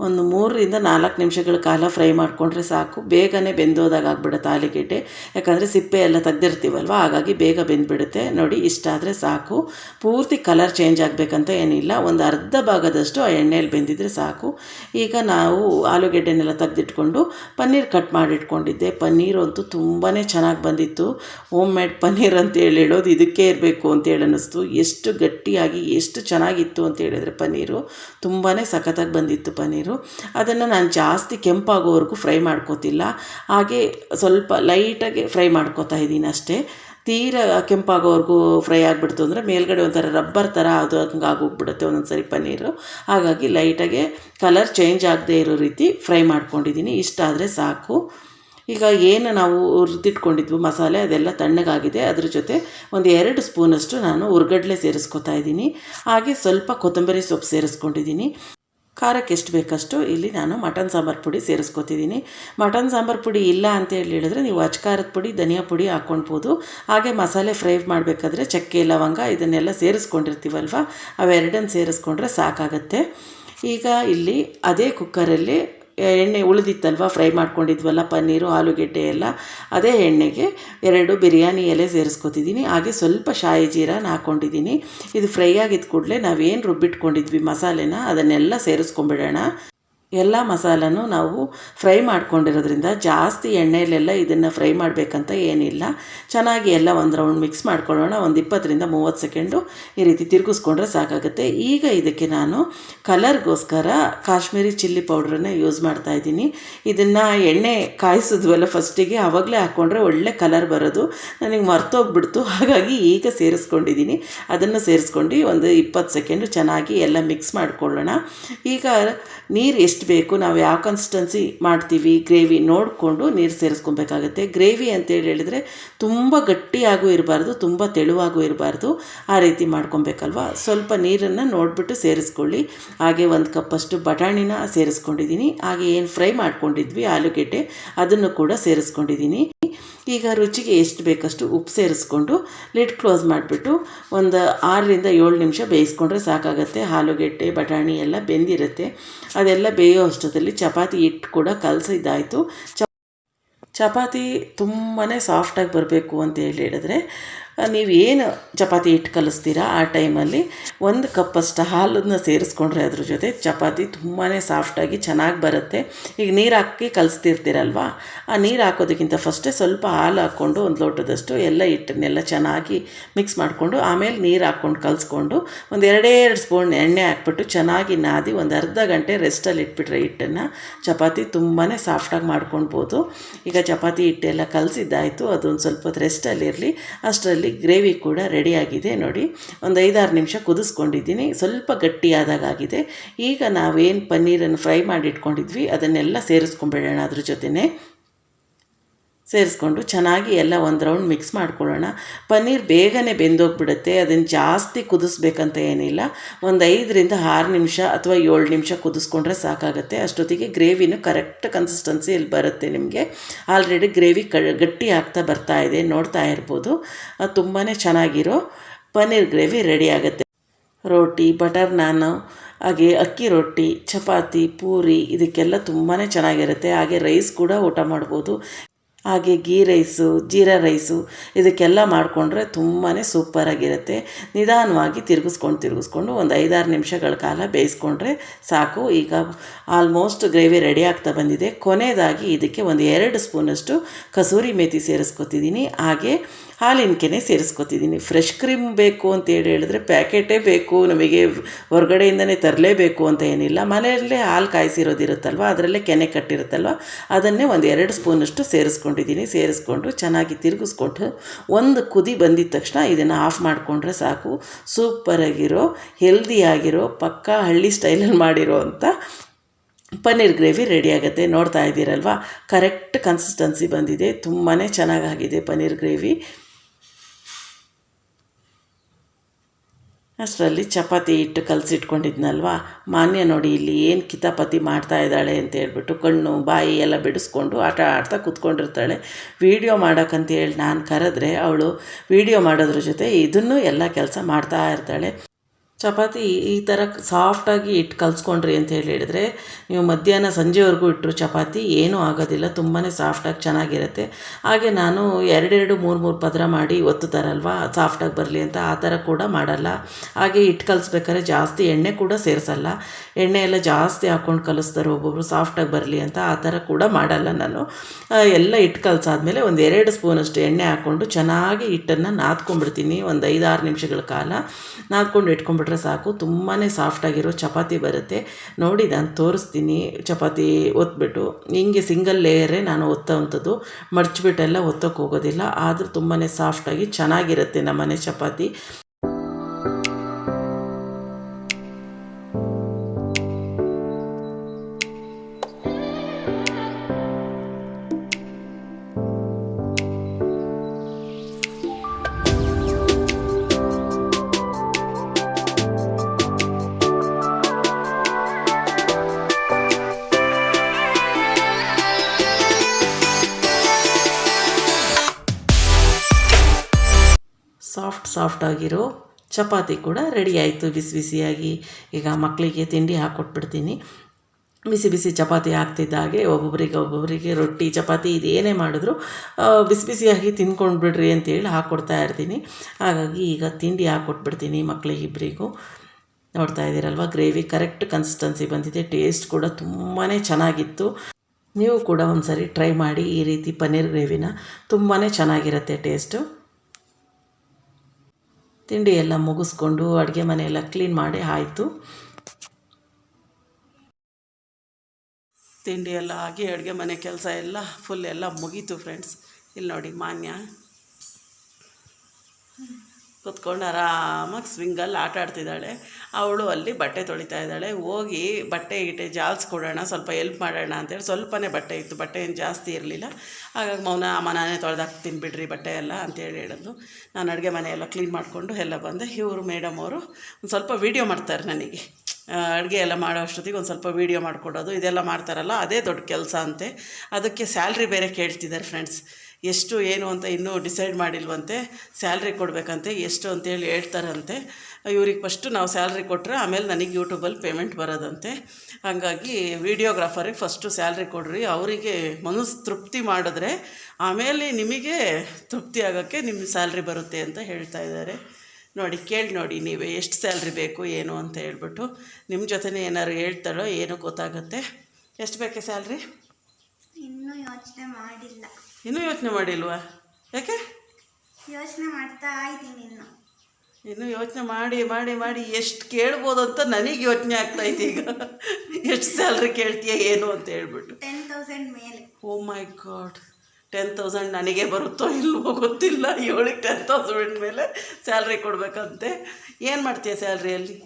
ಒಂದು ಮೂರರಿಂದ ನಾಲ್ಕು ನಿಮಿಷಗಳ ಕಾಲ ಫ್ರೈ ಮಾಡಿಕೊಂಡ್ರೆ ಸಾಕು. ಬೇಗನೆ ಬೆಂದೋದಾಗ ಆಗ್ಬಿಡುತ್ತೆ ಆಲೂಗೆಡ್ಡೆ. ಯಾಕಂದರೆ ಸಿಪ್ಪೆ ಎಲ್ಲ ತೆಗ್ದಿರ್ತೀವಲ್ವ? ಹಾಗಾಗಿ ಬೇಗ ಬೆಂದ್ಬಿಡುತ್ತೆ. ನೋಡಿ ಇಷ್ಟಾದರೆ ಸಾಕು. ಪೂರ್ತಿ ಕಲರ್ ಚೇಂಜ್ ಆಗಬೇಕಂತ ಏನಿಲ್ಲ. ಒಂದು ಅರ್ಧ ಭಾಗದಷ್ಟು ಆ ಎಣ್ಣೆಯಲ್ಲಿ ಬೆಂದಿದ್ರೆ ಸಾಕು. ಈಗ ನಾವು ಆಲೂಗೆಡ್ಡೆನೆಲ್ಲ ತೆಗ್ದಿಟ್ಕೊಂಡು ಪನ್ನೀರ್ ಕಟ್ ಮಾಡಿಟ್ಕೊಂಡಿದ್ದೆ. ಪನ್ನೀರ್ ಅಂತೂ ತುಂಬಾ ಚೆನ್ನಾಗಿ ಬಂದಿತ್ತು. ಹೋಮ್ ಮೇಡ್ ಪನ್ನೀರ್ ಅಂತ ಹೇಳಿ ಹೇಳೋದು ಇದಕ್ಕೆ ಇರಬೇಕು ಅಂತೇಳಿ ಅನ್ನಿಸ್ತು. ಎಷ್ಟು ಗಟ್ಟಿಯಾಗಿ, ಎಷ್ಟು ಚೆನ್ನಾಗಿತ್ತು ಅಂತ ಹೇಳಿದರೆ ಪನ್ನೀರು. ತುಂಬಾ ಸಖತ್ತಾಗಿ ಬಂದಿತ್ತು ಪನ್ನೀರು. ಅದನ್ನು ನಾನು ಜಾಸ್ತಿ ಕೆಂಪಾಗೋವರೆಗೂ ಫ್ರೈ ಮಾಡ್ಕೋತಿಲ್ಲ. ಹಾಗೆ ಸ್ವಲ್ಪ ಲೈಟಾಗಿ ಫ್ರೈ ಮಾಡ್ಕೋತಾ ಇದ್ದೀನಿ ಅಷ್ಟೇ. ತೀರ ಕೆಂಪಾಗೋವರೆಗೂ ಫ್ರೈ ಆಗಿಬಿಡ್ತು ಅಂದರೆ ಮೇಲ್ಗಡೆ ಒಂಥರ ರಬ್ಬರ್ ಥರ ಅದು ಹಂಗೆ ಆಗೋಗ್ಬಿಡುತ್ತೆ ಒಂದೊಂದು ಸರಿ ಪನ್ನೀರು. ಹಾಗಾಗಿ ಲೈಟಾಗೆ ಕಲರ್ ಚೇಂಜ್ ಆಗದೆ ಇರೋ ರೀತಿ ಫ್ರೈ ಮಾಡ್ಕೊಂಡಿದ್ದೀನಿ. ಇಷ್ಟ ಆದರೆ ಸಾಕು. ಈಗ ಏನು ನಾವು ಹುರಿದಿಟ್ಕೊಂಡಿದ್ವು ಮಸಾಲೆ, ಅದೆಲ್ಲ ತಣ್ಣಗಾಗಿದೆ. ಅದ್ರ ಜೊತೆ ಒಂದು ಎರಡು ಸ್ಪೂನಷ್ಟು ನಾನು ಹುರ್ಗಡ್ಲೆ ಸೇರಿಸ್ಕೊತಾ ಇದ್ದೀನಿ. ಹಾಗೆ ಸ್ವಲ್ಪ ಕೊತ್ತಂಬರಿ ಸೊಪ್ಪು ಸೇರಿಸ್ಕೊಂಡಿದ್ದೀನಿ. ಖಾರಕ್ಕೆ ಎಷ್ಟು ಬೇಕಷ್ಟು ಇಲ್ಲಿ ನಾನು ಮಟನ್ ಸಾಂಬಾರು ಪುಡಿ ಸೇರಿಸ್ಕೊತಿದ್ದೀನಿ. ಮಟನ್ ಸಾಂಬಾರು ಪುಡಿ ಇಲ್ಲ ಅಂತ ಹೇಳಿ ಹೇಳಿದ್ರೆ ನೀವು ಅಚ್ಕಾರದ ಪುಡಿ, ಧನಿಯಾ ಪುಡಿ ಹಾಕ್ಕೊಳ್ಬೋದು. ಹಾಗೆ ಮಸಾಲೆ ಫ್ರೈ ಮಾಡಬೇಕಾದ್ರೆ ಚಕ್ಕೆ, ಲವಂಗ ಇದನ್ನೆಲ್ಲ ಸೇರಿಸ್ಕೊಂಡಿರ್ತೀವಲ್ವ? ಅವೆರಡನ್ನು ಸೇರಿಸ್ಕೊಂಡ್ರೆ ಸಾಕಾಗತ್ತೆ. ಈಗ ಇಲ್ಲಿ ಅದೇ ಕುಕ್ಕರಲ್ಲಿ ಎಣ್ಣೆ ಉಳಿದಿತ್ತಲ್ವ? ಫ್ರೈ ಮಾಡ್ಕೊಂಡಿದ್ವಲ್ಲ, ಪನ್ನೀರು, ಆಲೂಗೆಡ್ಡೆ ಎಲ್ಲ. ಅದೇ ಎಣ್ಣೆಗೆ ಎರಡು ಬಿರಿಯಾನಿ ಎಲೆ ಸೇರಿಸ್ಕೊತಿದ್ದೀನಿ. ಹಾಗೆ ಸ್ವಲ್ಪ ಶಾಯಿ ಜೀರಾನ ಹಾಕ್ಕೊಂಡಿದ್ದೀನಿ ಇದು ಫ್ರೈ ಆಗಿದ್ದ ಕೂಡಲೇ ನಾವೇನು ರುಬ್ಬಿಟ್ಕೊಂಡಿದ್ವಿ ಮಸಾಲೆನ, ಅದನ್ನೆಲ್ಲ ಸೇರಿಸ್ಕೊಂಬಿಡೋಣ. ಎಲ್ಲ ಮಸಾಲನೂ ನಾವು ಫ್ರೈ ಮಾಡ್ಕೊಂಡಿರೋದ್ರಿಂದ ಜಾಸ್ತಿ ಎಣ್ಣೆಯಲ್ಲೆಲ್ಲ ಇದನ್ನು ಫ್ರೈ ಮಾಡಬೇಕಂತ ಏನಿಲ್ಲ. ಚೆನ್ನಾಗಿ ಎಲ್ಲ ಒಂದು ರೌಂಡ್ ಮಿಕ್ಸ್ ಮಾಡ್ಕೊಳ್ಳೋಣ. ಒಂದು ಇಪ್ಪತ್ತರಿಂದ ಮೂವತ್ತು ಸೆಕೆಂಡು ಈ ರೀತಿ ತಿರುಗಿಸ್ಕೊಂಡ್ರೆ ಸಾಕಾಗುತ್ತೆ. ಈಗ ಇದಕ್ಕೆ ನಾನು ಕಲರ್ಗೋಸ್ಕರ ಕಾಶ್ಮೀರಿ ಚಿಲ್ಲಿ ಪೌಡ್ರನ್ನ ಯೂಸ್ ಮಾಡ್ತಾ ಇದ್ದೀನಿ. ಇದನ್ನು ಎಣ್ಣೆ ಕಾಯಿಸಿದ್ವಲ್ಲ ಫಸ್ಟಿಗೆ ಆವಾಗಲೇ ಹಾಕ್ಕೊಂಡ್ರೆ ಒಳ್ಳೆ ಕಲರ್ ಬರೋದು. ನನಗೆ ಮರ್ತೋಗ್ಬಿಡ್ತು. ಹಾಗಾಗಿ ಈಗ ಸೇರಿಸ್ಕೊಂಡಿದ್ದೀನಿ. ಅದನ್ನು ಸೇರಿಸ್ಕೊಂಡು ಒಂದು ಇಪ್ಪತ್ತು ಸೆಕೆಂಡು ಚೆನ್ನಾಗಿ ಎಲ್ಲ ಮಿಕ್ಸ್ ಮಾಡ್ಕೊಳ್ಳೋಣ. ಈಗ ನೀರು ಎಷ್ಟು ಎಷ್ಟು ಬೇಕು ನಾವು ಯಾವ ಕನ್ಸಿಸ್ಟೆನ್ಸಿ ಮಾಡ್ತೀವಿ ಗ್ರೇವಿ ನೋಡಿಕೊಂಡು ನೀರು ಸೇರಿಸ್ಕೊಬೇಕಾಗತ್ತೆ. ಗ್ರೇವಿ ಅಂತೇಳಿ ಹೇಳಿದರೆ ತುಂಬ ಗಟ್ಟಿಯಾಗೂ ಇರಬಾರ್ದು, ತುಂಬ ತೆಳುವಾಗೂ ಇರಬಾರ್ದು. ಆ ರೀತಿ ಮಾಡ್ಕೊಬೇಕಲ್ವ? ಸ್ವಲ್ಪ ನೀರನ್ನು ನೋಡಿಬಿಟ್ಟು ಸೇರಿಸ್ಕೊಳ್ಳಿ. ಹಾಗೆ ಒಂದು ಕಪ್ಪಷ್ಟು ಬಟಾಣಿನ ಸೇರಿಸ್ಕೊಂಡಿದ್ದೀನಿ. ಹಾಗೆ ಏನು ಫ್ರೈ ಮಾಡ್ಕೊಂಡಿದ್ವಿ, ಆಲೂಗೆಡ್ಡೆ, ಅದನ್ನು ಕೂಡ ಸೇರಿಸ್ಕೊಂಡಿದ್ದೀನಿ. ಈಗ ರುಚಿಗೆ ಎಷ್ಟು ಬೇಕಷ್ಟು ಉಪ್ಪು ಸೇರಿಸ್ಕೊಂಡು ಲಿಡ್ ಕ್ಲೋಸ್ ಮಾಡಿಬಿಟ್ಟು ಒಂದು ಆರರಿಂದ ಏಳು ನಿಮಿಷ ಬೇಯಿಸ್ಕೊಂಡ್ರೆ ಸಾಕಾಗುತ್ತೆ. ಆಲೂಗೆಡ್ಡೆ, ಬಟಾಣಿ ಎಲ್ಲ ಬೆಂದಿರುತ್ತೆ. ಅದೆಲ್ಲ ಬೇಯೋ ಅಷ್ಟೊತ್ತಲ್ಲಿ ಚಪಾತಿ ಹಿಟ್ಟು ಕೂಡ ಕಲಸಿದ್ದಾಯಿತು. ಚಪಾತಿ ತುಂಬಾ ಸಾಫ್ಟಾಗಿ ಬರಬೇಕು ಅಂತ ಹೇಳಿ ಹೇಳಿದ್ರೆ ನೀವು ಏನು ಚಪಾತಿ ಹಿಟ್ಟು ಕಲಿಸ್ತೀರಾ ಆ ಟೈಮಲ್ಲಿ? ಒಂದು ಕಪ್ಪಷ್ಟು ಹಾಲನ್ನು ಸೇರಿಸ್ಕೊಂಡ್ರೆ ಅದ್ರ ಜೊತೆ ಚಪಾತಿ ತುಂಬಾ ಸಾಫ್ಟಾಗಿ ಚೆನ್ನಾಗಿ ಬರುತ್ತೆ. ಈಗ ನೀರು ಹಾಕಿ ಕಲಿಸ್ತಿರ್ತೀರಲ್ವಾ? ಆ ನೀರು ಹಾಕೋದಕ್ಕಿಂತ ಫಸ್ಟೇ ಸ್ವಲ್ಪ ಹಾಲು ಹಾಕ್ಕೊಂಡು ಒಂದು ಲೋಟದಷ್ಟು ಎಲ್ಲ ಹಿಟ್ಟನ್ನೆಲ್ಲ ಚೆನ್ನಾಗಿ ಮಿಕ್ಸ್ ಮಾಡಿಕೊಂಡು ಆಮೇಲೆ ನೀರು ಹಾಕ್ಕೊಂಡು ಕಲಿಸ್ಕೊಂಡು ಒಂದು ಎರಡೇ ಸ್ಪೂನ್ ಎಣ್ಣೆ ಹಾಕ್ಬಿಟ್ಟು ಚೆನ್ನಾಗಿ ನಾದಿ ಒಂದು ಅರ್ಧ ಗಂಟೆ ರೆಸ್ಟಲ್ಲಿ ಇಟ್ಬಿಟ್ರೆ ಹಿಟ್ಟನ್ನು ಚಪಾತಿ ತುಂಬಾ ಸಾಫ್ಟಾಗಿ ಮಾಡ್ಕೊಳ್ಬೋದು. ಈಗ ಚಪಾತಿ ಹಿಟ್ಟೆಲ್ಲ ಕಲಸಿದ್ದಾಯಿತು, ಅದೊಂದು ಸ್ವಲ್ಪ ಹೊತ್ತು ರೆಸ್ಟಲ್ಲಿರಲಿ ಅಷ್ಟರಲ್ಲಿ ಗ್ರೇವಿ ಕೂಡ ರೆಡಿಯಾಗಿದೆ ನೋಡಿ, ಒಂದು ಐದಾರು ನಿಮಿಷ ಕುದಿಸ್ಕೊಂಡಿದ್ದೀನಿ. ಸ್ವಲ್ಪ ಗಟ್ಟಿಯಾದಾಗ ಆಗಿದೆ. ಈಗ ನಾವೇನು ಪನ್ನೀರನ್ನು ಫ್ರೈ ಮಾಡಿ ಇಟ್ಕೊಂಡಿದ್ವಿ ಅದನ್ನೆಲ್ಲ ಸೇರಿಸ್ಕೊಂಬಿಡೋಣ ಅದ್ರ ಜೊತೆನೇ. ಸೇರಿಸ್ಕೊಂಡು ಚೆನ್ನಾಗಿ ಎಲ್ಲ ಒಂದು ರೌಂಡ್ ಮಿಕ್ಸ್ ಮಾಡ್ಕೊಳ್ಳೋಣ. ಪನ್ನೀರ್ ಬೇಗನೆ ಬೆಂದೋಗ್ಬಿಡುತ್ತೆ. ಅದನ್ನು ಜಾಸ್ತಿ ಕುದಿಸ್ಬೇಕಂತ ಏನಿಲ್ಲ. ಒಂದು ಐದರಿಂದ ಆರು ನಿಮಿಷ ಅಥವಾ ಏಳು ನಿಮಿಷ ಕುದಿಸ್ಕೊಂಡ್ರೆ ಸಾಕಾಗುತ್ತೆ. ಅಷ್ಟೊತ್ತಿಗೆ ಗ್ರೇವಿನೂ ಕರೆಕ್ಟ್ ಕನ್ಸಿಸ್ಟೆನ್ಸಿಯಲ್ಲಿ ಬರುತ್ತೆ ನಿಮಗೆ. ಆಲ್ರೆಡಿ ಗ್ರೇವಿ ಕ, ಗಟ್ಟಿ ಆಗ್ತಾ ಬರ್ತಾ ಇದೆ. ನೋಡ್ತಾ ಇರ್ಬೋದು. ಅದು ತುಂಬಾ ಚೆನ್ನಾಗಿರೋ ಪನ್ನೀರ್ ಗ್ರೇವಿ ರೆಡಿ ಆಗುತ್ತೆ. ರೋಟಿ, ಬಟರ್ ನಾನು, ಹಾಗೆ ಅಕ್ಕಿ ರೊಟ್ಟಿ, ಚಪಾತಿ, ಪೂರಿ ಇದಕ್ಕೆಲ್ಲ ತುಂಬಾ ಚೆನ್ನಾಗಿರುತ್ತೆ. ಹಾಗೆ ರೈಸ್ ಕೂಡ ಊಟ ಮಾಡ್ಬೋದು. ಹಾಗೆ ಗೀ ರೈಸು, ಜೀರಾ ರೈಸು ಇದಕ್ಕೆಲ್ಲ ಮಾಡಿಕೊಂಡ್ರೆ ತುಂಬಾ ಸೂಪರಾಗಿರುತ್ತೆ ನಿಧಾನವಾಗಿ ತಿರುಗಿಸ್ಕೊಂಡು ತಿರುಗಿಸ್ಕೊಂಡು ಒಂದು ಐದಾರು ನಿಮಿಷಗಳ ಕಾಲ ಬೇಯಿಸ್ಕೊಂಡ್ರೆ ಸಾಕು. ಈಗ ಆಲ್ಮೋಸ್ಟ್ ಗ್ರೇವಿ ರೆಡಿ ಆಗ್ತಾ ಬಂದಿದೆ. ಕೊನೆಯದಾಗಿ ಇದಕ್ಕೆ ಒಂದು ಎರಡು ಸ್ಪೂನಷ್ಟು ಕಸೂರಿ ಮೇಥಿ ಸೇರಿಸ್ಕೊತಿದ್ದೀನಿ. ಹಾಗೆ ಹಾಲಿನ ಕೆನೆ ಸೇರಿಸ್ಕೊತಿದ್ದೀನಿ. ಫ್ರೆಶ್ ಕ್ರೀಮ್ ಬೇಕು ಅಂತೇಳಿ ಹೇಳಿದ್ರೆ ಪ್ಯಾಕೆಟೇ ಬೇಕು. ನಮಗೆ ಹೊರಗಡೆಯಿಂದನೇ ತರಲೇಬೇಕು ಅಂತ ಏನಿಲ್ಲ. ಮನೆಯಲ್ಲೇ ಹಾಲು ಕಾಯಿಸಿರೋದಿರುತ್ತಲ್ವ? ಅದರಲ್ಲೇ ಕೆನೆ ಕಟ್ಟಿರುತ್ತಲ್ವ? ಅದನ್ನೇ ಒಂದು ಎರಡು ಸ್ಪೂನಷ್ಟು ಸೇರಿಸ್ಕೊಂಡಿದ್ದೀನಿ ಸೇರಿಸ್ಕೊಂಡು, ಚೆನ್ನಾಗಿ ತಿರುಗಿಸ್ಕೊಂಡು, ಒಂದು ಕುದಿ ಬಂದಿದ ತಕ್ಷಣ ಇದನ್ನು ಆಫ್ ಮಾಡಿಕೊಂಡ್ರೆ ಸಾಕು. ಸೂಪರಾಗಿರೋ ಹೆಲ್ದಿಯಾಗಿರೋ ಪಕ್ಕಾ ಹಳ್ಳಿ ಸ್ಟೈಲಲ್ಲಿ ಮಾಡಿರೋ ಅಂಥ ಪನ್ನೀರ್ ಗ್ರೇವಿ ರೆಡಿ ಆಗುತ್ತೆ. ನೋಡ್ತಾ ಇದ್ದೀರಲ್ವ? ಕರೆಕ್ಟ್ ಕನ್ಸಿಸ್ಟೆನ್ಸಿ ಬಂದಿದೆ. ತುಂಬಾ ಚೆನ್ನಾಗಾಗಿದೆ ಪನ್ನೀರ್ ಗ್ರೇವಿ. ಅಷ್ಟರಲ್ಲಿ ಚಪಾತಿ ಹಿಟ್ಟು ಕಲಸಿಟ್ಕೊಂಡಿದ್ನಲ್ವ? ಮಾನ್ಯ ನೋಡಿ ಇಲ್ಲಿ ಏನು ಕಿತಾಪತಿ ಮಾಡ್ತಾ ಇದ್ದಾಳೆ ಅಂತ ಹೇಳ್ಬಿಟ್ಟು ಕಣ್ಣು, ಬಾಯಿ ಎಲ್ಲ ಬಿಡಿಸ್ಕೊಂಡು ಆಟ ಆಡ್ತಾ ಕೂತ್ಕೊಂಡಿರ್ತಾಳೆ. ವೀಡಿಯೋ ಮಾಡೋಕ್ಕಂತ ಹೇಳಿ ನಾನು ಕರೆದ್ರೆ ಅವಳು ವೀಡಿಯೋ ಮಾಡೋದ್ರ ಜೊತೆ ಇದನ್ನು ಎಲ್ಲ ಕೆಲಸ ಮಾಡ್ತಾ ಇರ್ತಾಳೆ. ಚಪಾತಿ ಈ ಥರ ಸಾಫ್ಟಾಗಿ ಇಟ್ಟು ಕಲಿಸ್ಕೊಂಡ್ರಿ ಅಂತ ಹೇಳಿ ಹೇಳಿದರೆ, ನೀವು ಮಧ್ಯಾಹ್ನ ಸಂಜೆವರೆಗೂ ಇಟ್ಟರು ಚಪಾತಿ ಏನೂ ಆಗೋದಿಲ್ಲ ತುಂಬಾ ಸಾಫ್ಟಾಗಿ ಚೆನ್ನಾಗಿರುತ್ತೆ. ಹಾಗೆ ನಾನು ಎರಡೆರಡು, ಮೂರು ಮೂರು ಪದರ ಮಾಡಿ ಒತ್ತುತ್ತಾರಲ್ವಾ ಸಾಫ್ಟಾಗಿ ಬರಲಿ ಅಂತ ಆ ಥರ ಕೂಡ ಮಾಡಲ್ಲ. ಹಾಗೆ ಇಟ್ಟು ಕಲಿಸ್ಬೇಕಾದ್ರೆ ಜಾಸ್ತಿ ಎಣ್ಣೆ ಕೂಡ ಸೇರಿಸಲ್ಲ. ಎಣ್ಣೆ ಎಲ್ಲ ಜಾಸ್ತಿ ಹಾಕ್ಕೊಂಡು ಕಲಿಸ್ತಾರೆ ಒಬ್ಬೊಬ್ರು ಸಾಫ್ಟಾಗಿ ಬರಲಿ ಅಂತ ಆ ಥರ ಕೂಡ ಮಾಡಲ್ಲ ನಾನು. ಎಲ್ಲ ಇಟ್ಟು ಕಲಸಾದ್ಮೇಲೆ ಒಂದು ಎರಡು ಸ್ಪೂನಷ್ಟು ಎಣ್ಣೆ ಹಾಕ್ಕೊಂಡು ಚೆನ್ನಾಗಿ ಹಿಟ್ಟನ್ನು ನಾದ್ಕೊಂಡ್ಬಿಡ್ತೀನಿ. ಒಂದು ಐದಾರು ನಿಮಿಷಗಳ ಕಾಲ ನಾದ್ಕೊಂಡು ಇಟ್ಕೊಂಡ್ಬಿಟ್ಟು ಬಿಟ್ರೆ ಸಾಕು. ತುಂಬಾ ಸಾಫ್ಟಾಗಿರೋ ಚಪಾತಿ ಬರುತ್ತೆ. ನೋಡಿ ನಾನು ತೋರಿಸ್ತೀನಿ. ಚಪಾತಿ ಒತ್ಬಿಟ್ಟು. ಹಿಂಗೆ ಸಿಂಗಲ್ ಲೇಯರೇ ನಾನು ಒತ್ತೋವಂಥದ್ದು ಮಡ್ಚಿಬಿಟ್ಟೆಲ್ಲ ಒತ್ತಕ್ಕೆ ಹೋಗೋದಿಲ್ಲ. ಆದರೂ ತುಂಬಾ ಸಾಫ್ಟಾಗಿ ಚೆನ್ನಾಗಿರುತ್ತೆ ನಮ್ಮನೆ ಚಪಾತಿ. ಸಾಫ್ಟ್ ಸಾಫ್ಟ್ ಆಗಿರೋ ಚಪಾತಿ ಕೂಡ ರೆಡಿ ಆಯಿತು, ಬಿಸಿ ಬಿಸಿಯಾಗಿ. ಈಗ ಮಕ್ಕಳಿಗೆ ತಿಂಡಿ ಹಾಕ್ಕೊಟ್ಬಿಡ್ತೀನಿ ಬಿಸಿ ಬಿಸಿ ಚಪಾತಿ ಆಗ್ತಿದ್ದ ಹಾಗೆ ಒಬ್ಬೊಬ್ಬರಿಗೆ ಒಬ್ಬೊಬ್ಬರಿಗೆ ರೊಟ್ಟಿ, ಚಪಾತಿ ಇದೇನೇ ಮಾಡಿದ್ರು ಬಿಸಿ ಬಿಸಿಯಾಗಿ ತಿಂದ್ಕೊಂಡು ಬಿಡ್ರಿ ಅಂತೇಳಿ ಹಾಕ್ಕೊಡ್ತಾ ಇರ್ತೀನಿ. ಹಾಗಾಗಿ ಈಗ ತಿಂಡಿ ಹಾಕ್ಕೊಟ್ಬಿಡ್ತೀನಿ ಮಕ್ಕಳಿಗೆ ಇಬ್ಬರಿಗೂ ನೋಡ್ತಾ ಇದ್ದೀರಲ್ವ, ಗ್ರೇವಿ ಕರೆಕ್ಟ್ ಕನ್ಸಿಸ್ಟೆನ್ಸಿ ಬಂದಿದೆ ಟೇಸ್ಟ್ ಕೂಡ ತುಂಬಾ ಚೆನ್ನಾಗಿತ್ತು. ನೀವು ಕೂಡ ಒಂದು ಸರಿ ಟ್ರೈ ಮಾಡಿ ಈ ರೀತಿ ಪನ್ನೀರ್ ಗ್ರೇವಿನ ತುಂಬಾ ಚೆನ್ನಾಗಿರುತ್ತೆ ಟೇಸ್ಟು ತಿಂಡಿ ಎಲ್ಲ ಮುಗಿಸ್ಕೊಂಡು ಅಡುಗೆ ಮನೆಯೆಲ್ಲ ಕ್ಲೀನ್ ಮಾಡಿ ಆಯಿತು. ತಿಂಡಿ ಎಲ್ಲ ಆಗಿ ಅಡುಗೆ ಮನೆ ಕೆಲಸ ಎಲ್ಲ ಫುಲ್ ಎಲ್ಲ ಮುಗೀತು ಫ್ರೆಂಡ್ಸ್ ಇಲ್ಲಿ ನೋಡಿ ಮಾನ್ಯ. ಕುತ್ಕೊಂಡು ಆರಾಮಾಗಿ ಸ್ವಿಂಗಲ್ಲಿ ಆಟ ಆಡ್ತಿದ್ದಾಳೆ. ಅವಳು ಅಲ್ಲಿ ಬಟ್ಟೆ ತೊಳಿತಾ ಇದ್ದಾಳೆ. ಹೋಗಿ ಬಟ್ಟೆ ಗಿಟ್ಟೆ ಜಾಲ್ಸ್ಕೊಡೋಣ ಸ್ವಲ್ಪ ಎಲ್ಪ್ ಮಾಡೋಣ ಅಂತೇಳಿ ಸ್ವಲ್ಪನೇ ಬಟ್ಟೆ ಇತ್ತು. ಬಟ್ಟೆ ಏನು ಜಾಸ್ತಿ ಇರಲಿಲ್ಲ. ಹಾಗಾಗಿ ಮೌನ, ಅಮ್ಮ ನಾನೇ ತೊಳೆದಾಕ್ತೀನಿ ಬಿಡ್ರಿ ಬಟ್ಟೆ ಎಲ್ಲ ಅಂತೇಳಿ ಹೇಳಿದ್ಲು. ನಾನು ಅಡುಗೆ ಮನೆಯೆಲ್ಲ ಕ್ಲೀನ್ ಮಾಡಿಕೊಂಡು ಎಲ್ಲ ಬಂದೆ. ಇವರು ಮೇಡಮ್ ಅವರು ಒಂದು ಸ್ವಲ್ಪ ವೀಡಿಯೋ ಮಾಡ್ತಾರೆ ನನಗೆ. ಅಡುಗೆ ಎಲ್ಲ ಮಾಡೋ ಅಷ್ಟೊತ್ತಿಗೆ ಒಂದು ಸ್ವಲ್ಪ ವೀಡಿಯೋ ಮಾಡಿಕೊಡೋದು, ಇದೆಲ್ಲ ಮಾಡ್ತಾರಲ್ಲ, ಅದೇ ದೊಡ್ಡ ಕೆಲಸ ಅಂತೆ. ಅದಕ್ಕೆ ಸ್ಯಾಲ್ರಿ ಬೇರೆ ಕೇಳ್ತಿದ್ದಾರೆ ಫ್ರೆಂಡ್ಸ್ ಎಷ್ಟು ಏನು ಅಂತ ಇನ್ನೂ ಡಿಸೈಡ್ ಮಾಡಿಲ್ವಂತೆ, ಸ್ಯಾಲ್ರಿ ಕೊಡಬೇಕಂತೆ, ಎಷ್ಟು ಅಂತೇಳಿ ಹೇಳ್ತಾರಂತೆ. ಇವ್ರಿಗೆ ಫಸ್ಟು ನಾವು ಸ್ಯಾಲ್ರಿ ಕೊಟ್ಟರೆ ಆಮೇಲೆ ನನಗೆ ಯೂಟ್ಯೂಬಲ್ಲಿ ಪೇಮೆಂಟ್ ಬರೋದಂತೆ. ಹಾಗಾಗಿ ವೀಡಿಯೋಗ್ರಾಫರಿಗೆ ಫಸ್ಟು ಸ್ಯಾಲ್ರಿ ಕೊಡ್ರಿ, ಅವರಿಗೆ ಮನಸ್ಸು ತೃಪ್ತಿ ಮಾಡಿದ್ರೆ ಆಮೇಲೆ ನಿಮಗೆ ತೃಪ್ತಿ ಆಗೋಕ್ಕೆ ನಿಮ್ಮ ಸ್ಯಾಲ್ರಿ ಬರುತ್ತೆ ಅಂತ ಹೇಳ್ತಾ ಇದ್ದಾರೆ. ನೋಡಿ, ಕೇಳಿ ನೋಡಿ ನೀವೇ, ಎಷ್ಟು ಸ್ಯಾಲ್ರಿ ಬೇಕು, ಏನು ಅಂತ ಹೇಳ್ಬಿಟ್ಟು ನಿಮ್ಮ ಜೊತೆನೇ ಏನಾದ್ರು ಹೇಳ್ತಾಳೋ ಏನೋ ಗೊತ್ತಾಗುತ್ತೆ. ಎಷ್ಟು ಬೇಕೆ ಸ್ಯಾಲ್ರಿ? ಇನ್ನೂ ಯೋಚನೆ ಮಾಡಿಲ್ಲ. ಇನ್ನೂ ಯೋಚನೆ ಮಾಡಿಲ್ವಾ? ಯಾಕೆ? ಯೋಚನೆ ಮಾಡ್ತಾ ಇದ್ದೀನಿ ಇನ್ನು. ಇನ್ನೂ ಯೋಚನೆ ಮಾಡಿ ಮಾಡಿ ಮಾಡಿ ಎಷ್ಟು ಕೇಳ್ಬೋದು ಅಂತ ನನಗೆ ಯೋಚನೆ ಆಗ್ತೈತೆ ಈಗ. ಎಷ್ಟು ಸ್ಯಾಲ್ರಿ ಕೇಳ್ತೀಯ ಏನು ಅಂತ ಹೇಳ್ಬಿಟ್ಟು. ಟೆನ್ ತೌಸಂಡ್ ಮೇಲೆ. Oh my god. Ten thousand ನನಗೆ ಬರುತ್ತೋ ಇಲ್ವೋ ಗೊತ್ತಿಲ್ಲ. ಏಳಿಗೆ ಟೆನ್ ತೌಸಂಡ್ ಮೇಲೆ ಸ್ಯಾಲ್ರಿ ಕೊಡಬೇಕಂತೆ. ಏನು ಮಾಡ್ತೀಯ ಸ್ಯಾಲ್ರಿಯಲ್ಲಿ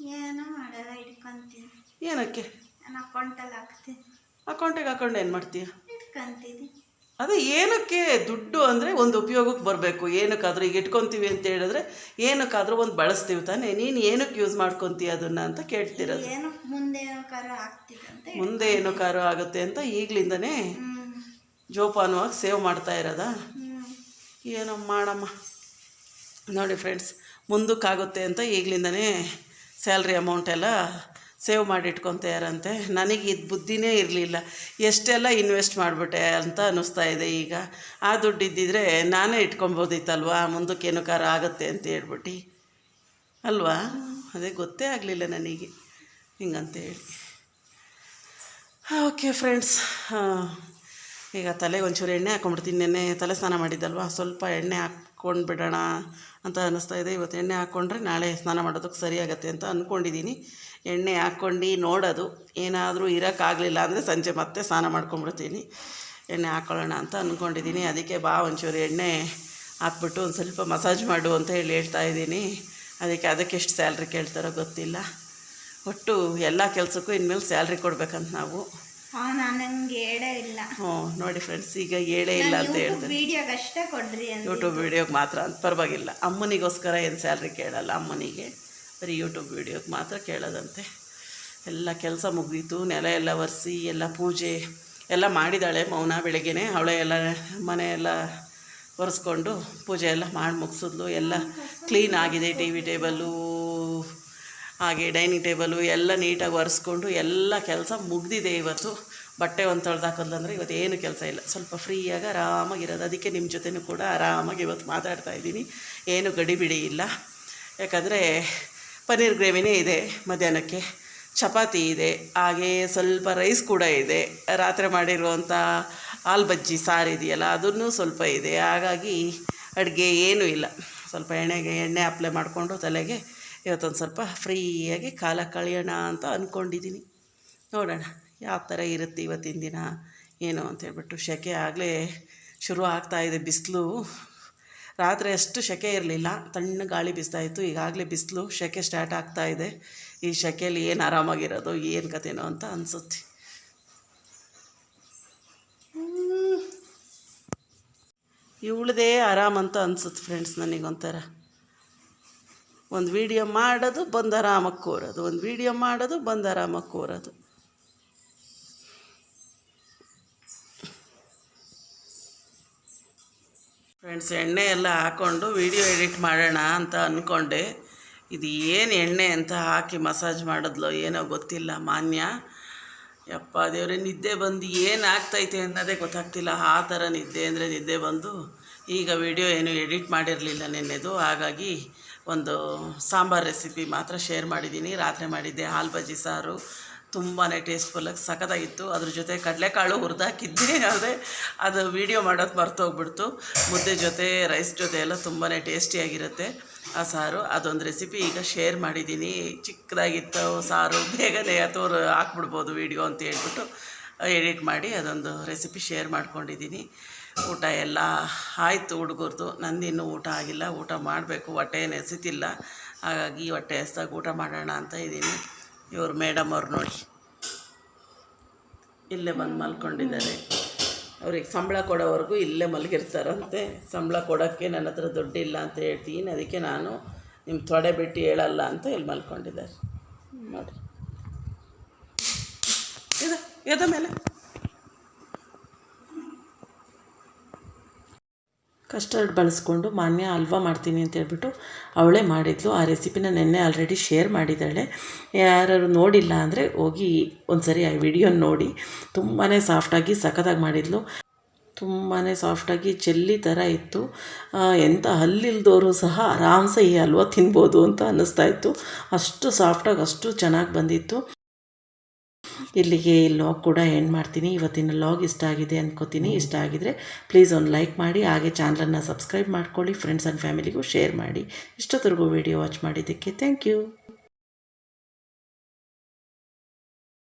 ಏನು ಮಾಡಲ್ಲ ಇಟ್ಕೊಂತೀನಿ. ಏನಕ್ಕೆ? ನಾನು ಅಕೌಂಟಲ್ಲಿ ಹಾಕ್ತೀನಿ. ಅಕೌಂಟಿಗೆ ಹಾಕೊಂಡು ಏನು ಮಾಡ್ತೀಯ? ಇಟ್ಕೊಂತೀನಿ. ಅದೇ ಏನಕ್ಕೆ ದುಡ್ಡು ಅಂದರೆ ಒಂದು ಉಪಯೋಗಕ್ಕೆ ಬರಬೇಕು. ಏನಕ್ಕಾದರೂ ಈಗ ಇಟ್ಕೊತೀವಿ ಅಂತ ಹೇಳಿದ್ರೆ ಏನಕ್ಕಾದರೂ ಒಂದು ಬಳಸ್ತೀವಿ ತಾನೇ? ನೀನು ಏನಕ್ಕೆ ಯೂಸ್ ಮಾಡ್ಕೊತೀಯ ಅದನ್ನು ಅಂತ ಕೇಳ್ತಿರೋದು. ಮುಂದೆ ಕಾರ ಆಗ್ತಿದಂತೆ ಮುಂದೆ ಏನೋ ಕಾರು ಆಗುತ್ತೆ ಅಂತ ಈಗಲಿಂದನೇ ಜೋಪಾನವಾಗಿ ಸೇವ್ ಮಾಡ್ತಾ ಇರೋದಾ? ಏನೋ ಮಾಡಮ್ಮ. ನೋಡಿ ಫ್ರೆಂಡ್ಸ್ ಮುಂದಕ್ಕಾಗುತ್ತೆ ಅಂತ ಈಗಲಿಂದನೇ ಸ್ಯಾಲ್ರಿ ಅಮೌಂಟ್ ಎಲ್ಲ ಸೇವ್ ಮಾಡಿ ಇಟ್ಕೊತಾರಂತೆ ನನಗೆ ಇದು ಬುದ್ಧಿನೇ ಇರಲಿಲ್ಲ. ಎಷ್ಟೆಲ್ಲ ಇನ್ವೆಸ್ಟ್ ಮಾಡಿಬಿಟ್ಟೆ ಅಂತ ಅನ್ನಿಸ್ತಾ ಇದೆ ಈಗ. ಆ ದುಡ್ಡು ಇದ್ದಿದ್ರೆ ನಾನೇ ಇಟ್ಕೊಬೋದಿತ್ತಲ್ವಾ? ಮುಂದಕ್ಕೆ ಏನೋ ಕಾರ ಆಗುತ್ತೆ ಅಂತ ಹೇಳ್ಬಿಟ್ಟು. ಅಲ್ವಾ? ಅದೇ ಗೊತ್ತೇ ಆಗಲಿಲ್ಲ ನನಗೆ. ಹಿಂಗಂತೇಳಿ ಓಕೆ ಫ್ರೆಂಡ್ಸ್. ಈಗ ತಲೆಗೆ ಒಂಚೂರು ಎಣ್ಣೆ ಹಾಕ್ಕೊಂಡ್ಬಿಡ್ತೀನಿ ನೆನ್ನೆ ತಲೆ ಸ್ನಾನ ಮಾಡಿದ್ದಲ್ವಾ? ಸ್ವಲ್ಪ ಎಣ್ಣೆ ಹಾಕ್ಕೊಂಡು ಬಿಡೋಣ ಅಂತ ಅನ್ನಿಸ್ತಾ ಇದೆ. ಇವತ್ತು ಎಣ್ಣೆ ಹಾಕ್ಕೊಂಡ್ರೆ ನಾಳೆ ಸ್ನಾನ ಮಾಡೋದಕ್ಕೆ ಸರಿಯಾಗತ್ತೆ ಅಂತ ಅಂದ್ಕೊಂಡಿದ್ದೀನಿ ಎಣ್ಣೆ ಹಾಕ್ಕೊಂಡು ನೋಡೋದು. ಏನಾದರೂ ಇರೋಕ್ಕಾಗಲಿಲ್ಲ ಅಂದರೆ ಸಂಜೆ ಮತ್ತೆ ಸ್ನಾನ ಮಾಡ್ಕೊಂಡ್ಬಿಡ್ತೀನಿ. ಎಣ್ಣೆ ಹಾಕ್ಕೊಳ್ಳೋಣ ಅಂತ ಅಂದ್ಕೊಂಡಿದ್ದೀನಿ ಅದಕ್ಕೆ ಬಾ ಒಂಚೂರು ಎಣ್ಣೆ ಹಾಕ್ಬಿಟ್ಟು ಒಂದು ಸ್ವಲ್ಪ ಮಸಾಜ್ ಮಾಡು ಅಂತ ಹೇಳಿ ಹೇಳ್ತಾ ಇದ್ದೀನಿ. ಅದಕ್ಕೆ ಅದಕ್ಕೆ ಎಷ್ಟು ಸ್ಯಾಲ್ರಿ ಕೇಳ್ತಾರೋ ಗೊತ್ತಿಲ್ಲ. ಒಟ್ಟು ಎಲ್ಲ ಕೆಲಸಕ್ಕೂ ಇನ್ಮೇಲೆ ಸ್ಯಾಲ್ರಿ ಕೊಡ್ಬೇಕಂತ ನಾವು. ಇಲ್ಲ. ಹ್ಞೂ ನೋಡಿ ಫ್ರೆಂಡ್ಸ್ ಈಗ ಹೇಳೇ ಇಲ್ಲ ಅಂತ ಅಂತ ಯೂಟ್ಯೂಬ್ ವೀಡಿಯೋಗೆ ಮಾತ್ರ ಅಂತ ಪರವಾಗಿಲ್ಲ. ಅಮ್ಮನಿಗೋಸ್ಕರ ಏನು ಸ್ಯಾಲ್ರಿ ಕೇಳಲ್ಲ ಅಮ್ಮನಿಗೆ. ಬರೀ ಯೂಟ್ಯೂಬ್ ವೀಡಿಯೋಗೆ ಮಾತ್ರ ಕೇಳೋದಂತೆ. ಎಲ್ಲ ಕೆಲಸ ಮುಗಿದಿತ್ತು ನೆಲ ಎಲ್ಲ ಒರೆಸಿ, ಎಲ್ಲ ಪೂಜೆ ಎಲ್ಲ ಮಾಡಿದ್ದಾಳೆ ಮೌನ ಬೆಳಗ್ಗೆನೆ. ಅವಳೆ ಎಲ್ಲ ಮನೆ ಎಲ್ಲ ಒರೆಸ್ಕೊಂಡು ಪೂಜೆ ಎಲ್ಲ ಮಾಡಿ ಮುಗಿಸಿದ್ಲು. ಎಲ್ಲ ಕ್ಲೀನ್ ಆಗಿದೆ ಟಿ ವಿ ಟೇಬಲು ಹಾಗೆ ಡೈನಿಂಗ್ ಟೇಬಲು ಎಲ್ಲ ನೀಟಾಗಿ ಒರೆಸ್ಕೊಂಡು ಎಲ್ಲ ಕೆಲಸ ಮುಗ್ದಿದೆ ಇವತ್ತು. ಬಟ್ಟೆ ಒಂದು ತೊಳ್ದಾಕೋದಂದ್ರೆ ಇವತ್ತು ಏನು ಕೆಲಸ ಇಲ್ಲ. ಸ್ವಲ್ಪ ಫ್ರೀಯಾಗಿ ಆರಾಮಾಗಿರೋದು. ಅದಕ್ಕೆ ನಿಮ್ಮ ಜೊತೆನೂ ಕೂಡ ಆರಾಮಾಗಿ ಇವತ್ತು ಮಾತಾಡ್ತಾ ಇದ್ದೀನಿ. ಏನು ಗಡಿಬಿಡಿ ಇಲ್ಲ. ಯಾಕಂದರೆ ಪನ್ನೀರ್ ಗ್ರೇವಿನೇ ಇದೆ ಮಧ್ಯಾಹ್ನಕ್ಕೆ. ಚಪಾತಿ ಇದೆ, ಹಾಗೇ ಸ್ವಲ್ಪ ರೈಸ್ ಕೂಡ ಇದೆ. ರಾತ್ರಿ ಮಾಡಿರುವಂಥ ಹಾಲು ಬಜ್ಜಿ, ಸಾರು ಇದೆಯಲ್ಲ, ಅದನ್ನು ಸ್ವಲ್ಪ ಇದೆ. ಹಾಗಾಗಿ ಅಡುಗೆ ಏನೂ ಇಲ್ಲ. ಸ್ವಲ್ಪ ಎಣ್ಣೆಗೆ, ಎಣ್ಣೆ ಅಪ್ಲೈ ಮಾಡಿಕೊಂಡು ತಲೆಗೆ ಇವತ್ತೊಂದು ಸ್ವಲ್ಪ ಫ್ರೀಯಾಗಿ ಕಾಲ ಕಳೆಯೋಣ ಅಂತ ಅಂದ್ಕೊಂಡಿದ್ದೀನಿ ನೋಡೋಣ ಯಾವ ಥರ ಇರುತ್ತೆ ಇವತ್ತಿನ ದಿನ, ಏನು ಅಂತ ಹೇಳ್ಬಿಟ್ಟು ಸೆಕೆ ಆಗಲೇ ಶುರು ಆಗ್ತಾ ಇದೆ ಬಿಸಿಲು. ರಾತ್ರಿ ಅಷ್ಟು ಸೆಕೆ ಇರಲಿಲ್ಲ. ತಣ್ಣ ಗಾಳಿ ಬಿಸ್ತಾ ಇತ್ತು. ಈಗಾಗಲೇ ಬಿಸಿಲು ಸೆಕೆ ಸ್ಟಾರ್ಟ್ ಆಗ್ತಾ ಇದೆ. ಈ ಸೆಕೆಯಲ್ಲಿ ಏನು ಆರಾಮಾಗಿರೋದು, ಏನು ಕಥೆನೋ ಅಂತ ಅನಿಸುತ್ತೆ. ಇವಳದೇ ಆರಾಮಂತ ಅನ್ಸುತ್ತೆ ಫ್ರೆಂಡ್ಸ್ ನನಗೊಂಥರ ಒಂದು ವೀಡಿಯೋ ಮಾಡೋದು, ಬಂದು ಆರಾಮಾಗಿ ಕೋರೋದು ಒಂದು ವೀಡಿಯೋ ಮಾಡೋದು, ಬಂದು ಆರಾಮಾಗಿ ಕೂರೋದು ಫ್ರೆಂಡ್ಸ್ ಎಣ್ಣೆ ಎಲ್ಲ ಹಾಕ್ಕೊಂಡು ವೀಡಿಯೋ ಎಡಿಟ್ ಮಾಡೋಣ ಅಂತ ಅಂದ್ಕೊಂಡೆ ಇದು ಏನು ಎಣ್ಣೆ ಅಂತ ಹಾಕಿ ಮಸಾಜ್ ಮಾಡಿದ್ಲು ಏನೋ ಗೊತ್ತಿಲ್ಲ, ಮಾನ್ಯ. ಯಪ್ಪ ದೇವ್ರೆ, ನಿದ್ದೆ ಬಂದು ಏನು ಆಗ್ತೈತೆ ಅನ್ನೋದೇ ಗೊತ್ತಾಗ್ತಿಲ್ಲ. ಆ ಥರ ನಿದ್ದೆ ಅಂದರೆ ನಿದ್ದೆ ಬಂದು ಈಗ ವಿಡಿಯೋ ಏನು ಎಡಿಟ್ ಮಾಡಿರಲಿಲ್ಲ ನೆನ್ನೆದು. ಹಾಗಾಗಿ ಒಂದು ಸಾಂಬಾರು ರೆಸಿಪಿ ಮಾತ್ರ ಶೇರ್ ಮಾಡಿದ್ದೀನಿ. ರಾತ್ರಿ ಮಾಡಿದ್ದೆ ಹಾಲು ಬಜ್ಜಿ ಸಾರು ತುಂಬಾ ಟೇಸ್ಟ್ಫುಲ್ಲಾಗಿ ಸಖತ್ತಾಗಿತ್ತು. ಅದ್ರ ಜೊತೆ ಕಡಲೆಕಾಳು ಹುರಿದಾಕಿದ್ದೆ ಆದರೆ ಅದು ವೀಡಿಯೋ ಮಾಡೋದು ಮರ್ತೋಗ್ಬಿಡ್ತು. ಮುದ್ದೆ ಜೊತೆ ರೈಸ್ ಜೊತೆ ಎಲ್ಲ ತುಂಬಾ ಟೇಸ್ಟಿಯಾಗಿರುತ್ತೆ ಆ ಸಾರು, ಅದೊಂದು ರೆಸಿಪಿ ಈಗ ಶೇರ್ ಮಾಡಿದ್ದೀನಿ. ಚಿಕ್ಕದಾಗಿತ್ತು ಸಾರು, ಬೇಗನೆ ಅಥವಾ ಹಾಕ್ಬಿಡ್ಬೋದು ವೀಡಿಯೋ ಅಂತ ಹೇಳ್ಬಿಟ್ಟು ಎಡಿಟ್ ಮಾಡಿ ಅದೊಂದು ರೆಸಿಪಿ ಶೇರ್ ಮಾಡ್ಕೊಂಡಿದ್ದೀನಿ. ಊಟ ಎಲ್ಲ ಆಯಿತು ಹುಡುಗರ್ದು. ನಂದಿನ್ನೂ ಊಟ ಆಗಿಲ್ಲ. ಊಟ ಮಾಡಬೇಕು. ಹೊಟ್ಟೆ ಏನು ಹಾಗಾಗಿ ಹೊಟ್ಟೆ ಹಸ್ದಾಗ ಊಟ ಮಾಡೋಣ ಅಂತ ಇದ್ದೀನಿ. ಇವ್ರು ಮೇಡಮ್ ಅವ್ರು ನೋಡಿ. ಇಲ್ಲೇ ಬಂದು ಮಲ್ಕೊಂಡಿದ್ದಾರೆ. ಅವ್ರಿಗೆ ಸಂಬಳ ಕೊಡೋವರೆಗೂ ಇಲ್ಲೇ ಮಲಗಿರ್ತಾರಂತೆ. ಸಂಬಳ ಕೊಡೋಕ್ಕೆ ನನ್ನ ಹತ್ರ ದುಡ್ಡಿಲ್ಲ ಅಂತ ಹೇಳ್ತೀನಿ. ಅದಕ್ಕೆ ನಾನು ನಿಮ್ಮ ತೊಡೆ ಬಿಟ್ಟು ಹೇಳಲ್ಲ ಅಂತ ಇಲ್ಲಿ ಮಲ್ಕೊಂಡಿದ್ದಾರೆ. ನೋಡಿ. ಇದು, ಎದ ಮೇಲೆ? ಕಸ್ಟರ್ಡ್ ಬಳಸ್ಕೊಂಡು ಮಾನ್ಯ ಹಲ್ವಾ ಮಾಡ್ತೀನಿ ಅಂತ ಹೇಳ್ಬಿಟ್ಟು ಅವಳೇ ಮಾಡಿದ್ಲು. ಆ ರೆಸಿಪಿನ ನೆನ್ನೆ ಆಲ್ರೆಡಿ ಶೇರ್ ಮಾಡಿದ್ದಾಳೆ. ಯಾರು ನೋಡಿಲ್ಲ ಅಂದರೆ ಹೋಗಿ ಒಂದು ಸರಿ ಆ ವಿಡಿಯೋ ನೋಡಿ. ತುಂಬಾ ಸಾಫ್ಟಾಗಿ ಸಖತ್ತಾಗಿ ಮಾಡಿದ್ಲು. ತುಂಬಾ ಸಾಫ್ಟಾಗಿ ಚೆಲ್ಲಿ ಥರ ಇತ್ತು. ಎಂಥ ಹಲ್ಲಿಲ್ದವರು ಸಹ ಆರಾಮ್ಸೆ ಈ ಹಲ್ವಾ ತಿನ್ಬೋದು ಅಂತ ಅನ್ನಿಸ್ತಾ ಇತ್ತು. ಅಷ್ಟು ಸಾಫ್ಟಾಗಿ ಅಷ್ಟು ಚೆನ್ನಾಗಿ ಬಂದಿತ್ತು. ಇಲ್ಲಿಗೆ ಈ ಲಾಗ್ ಕೂಡ ಎಂಡ್ ಮಾಡ್ತೀನಿ. ಇವತ್ತಿನ ಲಾಗ್ ಇಷ್ಟ ಆಗಿದೆ ಅಂದ್ಕೋತೀನಿ ಇಷ್ಟ ಆಗಿದರೆ ಪ್ಲೀಸ್ ಒಂದು ಲೈಕ್ ಮಾಡಿ, ಹಾಗೆ ಚಾನಲನ್ನು ಸಬ್ಸ್ಕ್ರೈಬ್ ಮಾಡ್ಕೊಳ್ಳಿ ಫ್ರೆಂಡ್ಸ್ ಆ್ಯಂಡ್ ಫ್ಯಾಮಿಲಿಗೂ ಶೇರ್ ಮಾಡಿ. ಇಷ್ಟೊತ್ತರೆಗೂ ವಿಡಿಯೋ ವಾಚ್ ಮಾಡಿದ್ದಕ್ಕೆ ಥ್ಯಾಂಕ್ ಯು